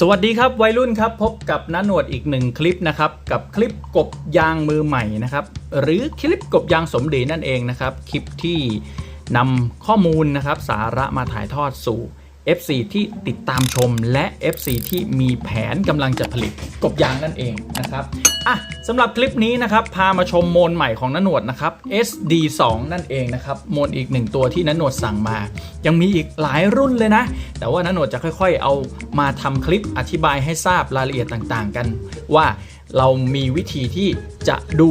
สวัสดีครับวัยรุ่นครับพบกับน้าหนวดอีกหนึ่งคลิปนะครับกับคลิปกบยางมือใหม่นะครับหรือคลิปกบยางสมเด็จนั่นเองนะครับคลิปที่นำข้อมูลนะครับสาระมาถ่ายทอดสู่ FC ที่ติดตามชมและ FC ที่มีแผนกำลังจะผลิตกบยางนั่นเองนะครับอะสำหรับคลิปนี้นะครับ พามาชมโมนใหม่ของนหนวดนะครับ SD2 นั่นเองนะครับโมนอีกหนึ่งตัวที่นหนวดสั่งมา ยังมีอีกหลายรุ่นเลยนะ แต่ว่านหนวดจะค่อย ๆ เอามาทำคลิปอธิบายให้ทราบรายละเอียดต่างๆ กัน ว่าเรามีวิธีที่จะดู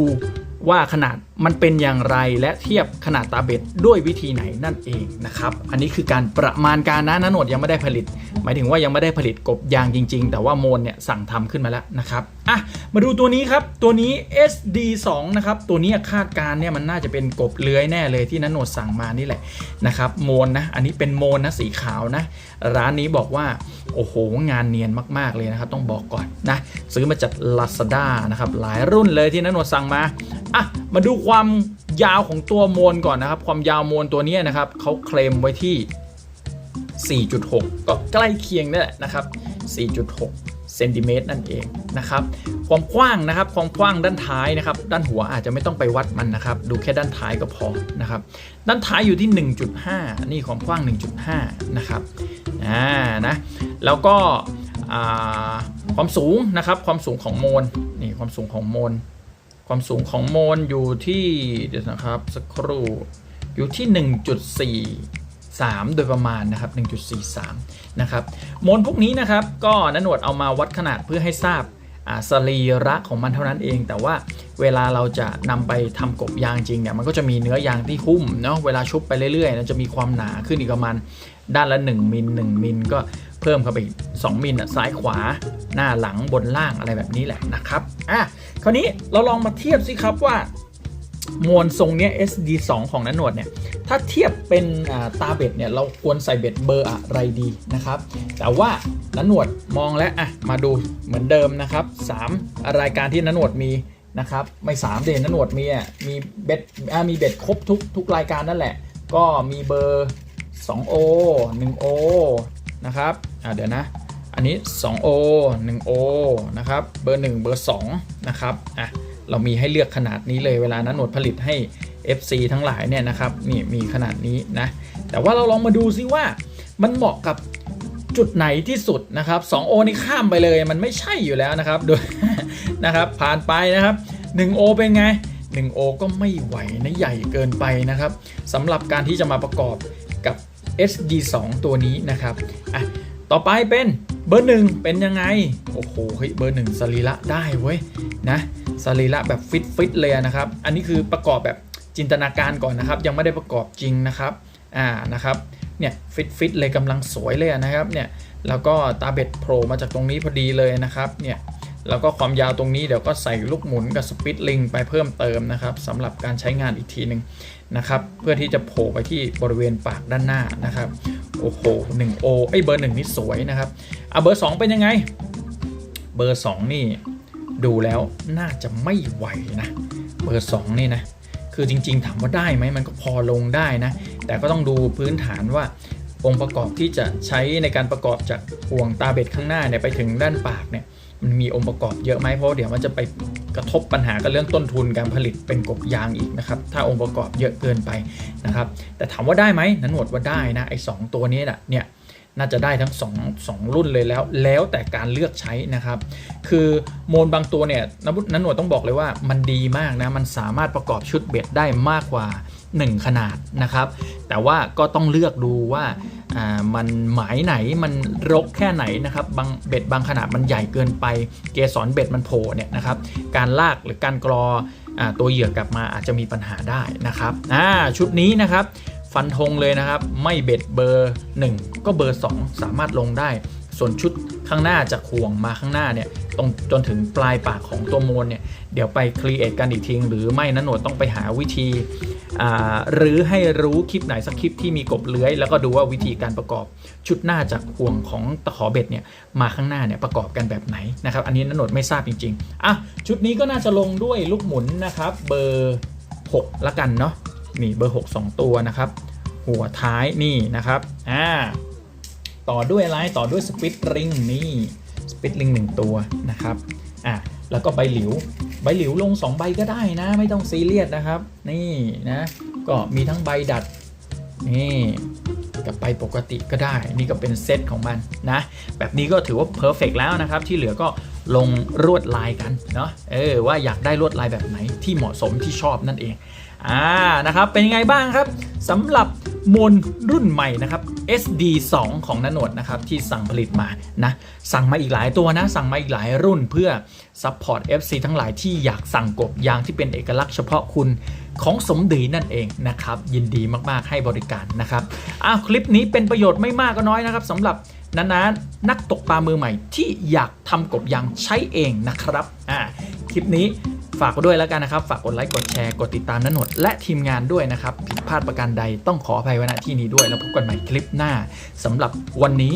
ว่าขนาด มันเป็นอย่างไรและเทียบขนาดตาเบ็ดด้วยวิธีไหนนั่นเองนะครับ อันนี้คือการประมาณการนะนหนวดยังไม่ได้ผลิต หมายถึงว่ายังไม่ได้ผลิตกบยางจริง ๆ แต่ว่าโมนเนี่ยสั่งทำขึ้นมาแล้วนะครับอะมาดูตัวนี้ครับ ตัวนี้ SD2 นะครับ ตัวนี้คาดการเนี่ยมันน่าจะเป็นกบเลื้อยแน่เลยที่นันโนดสั่งมานี่แหละนะครับโมนนะอันนี้เป็นโมนนะสีขาวนะ ร้านนี้บอกว่าโอ้โหงานเนียนมาก ๆเลยนะครับต้องบอกก่อนนะซื้อมาจาก Lazada นะครับหลายรุ่นเลยที่นันโนดสั่งมาอะมาดูความยาวของตัวโมนก่อนนะครับ ความยาวโมนตัวนี้นะครับเขาเคลมไว้ที่ 4.6 ก็ใกล้เคียงนั่นแหละนะครับ 4.6 เซนติเมตรนั่นเองนะครับ ความกว้างนะครับ ความกว้างด้านท้ายนะครับ ด้านหัวอาจจะไม่ต้องไปวัดมันนะครับ ดูแค่ด้านท้ายก็พอนะครับ ด้านท้ายอยู่ที่ 1.5 นี่ความกว้าง 1.5 นะครับ อ่า นะ แล้วก็ความสูงนะครับ ความสูงของโมนนี่ความสูงของโมน ความสูงของโมนอยู่ที่เดี๋ยวนะครับสักครู่อยู่ที่ 1.4 3 โดยประมาณนะครับ 1.43 นะครับโมนพวกนี้นะครับ ก็นันหนวดเอามาวัดขนาดเพื่อให้ทราบอ่าสรีระของมันเท่านั้นเอง แต่ว่าเวลาเราจะนำไปทำกบยางจริงเนี่ยมันก็จะมีเนื้อยางที่หุ้มเนาะเวลาชุบไปเรื่อยๆมันจะมีความหนาขึ้นอีกประมาณด้านละ 1มิล1มิลก็ พิ่มเข้าไปอีก2มิลอะซ้ายขวาหน้าหลังบนล่างอะไรแบบนี้แหละนะครับอะคราวนี้เราลองมาเทียบสิครับว่ามวลทรงเนี้ย SD2 ของนันหนวดเนี่ยถ้าเทียบเป็นตาเบ็ดเนี่ยเราควรใส่เบ็ดเบอร์อะไรดีนะครับ แต่ว่านันหนวดมองแล้วอะมาดูเหมือนเดิมนะครับ 3 รายการที่นันหนวดมีนะครับไม่3เดนนันหนวดมีอะมีเบ็ดอ่ามีเบ็ดครบทุกทุกรายการนั่นแหละ ก็มีเบอร์ 2O 1O นะครับอ่าเดี๋ยวนะ อันนี้ 2O 1O นะครับ เบอร์ 1 เบอร์ 2 นะครับอะเรามีให้เลือกขนาดนี้เลยเวลานั้นหนวดผลิตให้ FC ทั้งหลายเนี่ยนะครับนี่มีขนาดนี้นะ แต่ว่าเราลองมาดูซิว่ามันเหมาะกับจุดไหนที่สุดนะครับ 2O นี่ข้ามไปเลยมันไม่ใช่อยู่แล้วนะครับโดยนะครับผ่านไปนะครับ 1O เป็นไง 1O ก็ไม่ไหวนะใหญ่เกินไปนะครับสำหรับการที่จะมาประกอบ กับ SD2 ตัวนี้นะครับอะต่อไปเป็นเบอร์หนึ่งเป็นยังไง โอ้โหเฮ้ยเบอร์หนึ่งสรีระได้เว้ยนะสรีระแบบฟิตฟิตเลยนะครับ อันนี้คือประกอบแบบจินตนาการก่อนนะครับ ยังไม่ได้ประกอบจริงนะครับอ่านะครับเนี่ยฟิตฟิตเลยกำลังสวยเลยนะครับเนี่ยแล้วก็ตาเบ็ดโผล่มาจากตรงนี้พอดีเลยนะครับเนี่ย แล้วก็ความยาวตรงนี้เดี๋ยวก็ใส่ลูกหมุนกับสปิตลิงไปเพิ่มเติมนะครับสำหรับการใช้งานอีกทีหนึ่งนะครับ เพื่อที่จะโผล่ไปที่บริเวณปากด้านหน้านะครับ โอ้โห 1O ไอ้ยเบอร์หนึ่งนี่สวยนะครับอะเบอร์2เป็นยังไง เบอร์2นี่ดูแล้วน่าจะไม่ไหวนะ เบอร์2นี่นะ คือจริง ๆ ถามว่าได้ไหมมันก็พอลงได้นะ แต่ก็ต้องดูพื้นฐานว่าองค์ประกอบที่จะใช้ในการประกอบจากห่วงตาเบ็ดข้างหน้าเนี่ยไปถึงด้านปากเนี่ย มันมีองค์ประกอบเยอะไหมเพราะเดี๋ยวมันจะไปกระทบปัญหากับเรื่องต้นทุนการผลิตเป็นกบยางอีกนะครับ ถ้าองค์ประกอบเยอะเกินไปนะครับ แต่ถามว่าได้ไหมนันหวดว่าได้นะไอ้สตัวนี้น่ะเนี่ยน่าจะได้ทั้ง 2 2 รุ่นเลยแล้ว แล้วแต่การเลือกใช้นะครับ คือโมนบางตัวเนี่ยนันนันหนวดต้องบอกเลยว่ามันดีมากนะ มันสามารถประกอบชุดเบ็ดได้มากกว่า 1 ขนาดนะครับ แต่ว่าก็ต้องเลือกดูว่า อ่ามันหมายไหนมันรกแค่ไหนนะครับบางเบ็ดบางขนาดมันใหญ่เกินไป เกสรเบ็ดมันโผล่เนี่ยนะครับการลากหรือการกรออตัวเหยื่อกลับมาอาจจะมีปัญหาได้นะครับชุดนี้นะครับฟันธงเลยนะครับ ไม่เบ็ดเบอร์ 1 ก็เบอร์ 2 สามารถลงได้ ส่วนชุดข้างหน้าจากห่วงมาข้างหน้าเนี่ยตรงจนถึงปลายปากของตัวโมนเนี่ยเดี๋ยวไปครีเอทกันอีกทีหรือไม่นะหนวดต้องไปหาวิธีหรือให้รู้คลิปไหนสักคลิปที่มีกบเลื้อย แล้วก็ดูว่าวิธีการประกอบชุดหน้าจากห่วงของตะขอเบ็ดเนี่ยมาข้างหน้าเนี่ยประกอบกันแบบไหนนะครับ อันนี้นหนวดไม่ทราบจริงๆอะชุดนี้ก็น่าจะลงด้วยลูกหมุนนะครับ เบอร์ 6 ละกันเนาะนี่เบอร์ 6 2 ตัวนะครับ หัวท้ายนี่นะครับอ่า ต่อด้วยอะไรต่อด้วยสปิตริงนี่สปิดลิงหนึ่งตัวนะครับอะแล้วก็ใบหลิว ใบหลิวลง 2 ใบก็ได้นะ ไม่ต้องซีเรียสนะครับ นี่นะก็มีทั้งใบดัดนี่กับใบปกติก็ได้ นี่ก็เป็นเซตของมันนะ แบบนี้ก็ถือว่าเพอร์เฟกแล้วนะครับ ที่เหลือก็ลงลวดลายกันเนาะเออว่าอยากได้ลวดลายแบบไหนที่เหมาะสมที่ชอบนั่นเอง อ่านะครับเป็นยังไงบ้างครับสำหรับมนรุ่นใหม่นะครับ SD 2 ของนันวดนะครับที่สั่งผลิตมานะสั่งมาอีกหลายตัวนะ สั่งมาอีกหลายรุ่นเพื่อซัพพอร์ต FC ทั้งหลายที่อยากสั่งกบยางที่เป็นเอกลักษณ์เฉพาะคุณของสมดีนั่นเองนะครับ ยินดีมาก ๆ ให้บริการนะครับอ้าวคลิปนี้เป็นประโยชน์ไม่มากก็น้อยนะครับสำหรับนานานักตกปลามือใหม่ที่อยากทำกบยางใช้เองนะครับอ่าคลิปนี้ ฝากด้วยแล้วกันนะครับ ฝากกดไลค์ กดแชร์ กดติดตามนันหนดและทีมงานด้วยนะครับ ผิดพลาดประการใดต้องขออภัยไว้ณที่นี้ด้วย แล้วพบกันใหม่คลิปหน้าสำหรับวันนี้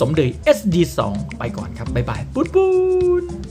สมเด็จ SD2 ไปก่อนครับ บ๊ายบาย ปุ๊ดปุ๊ด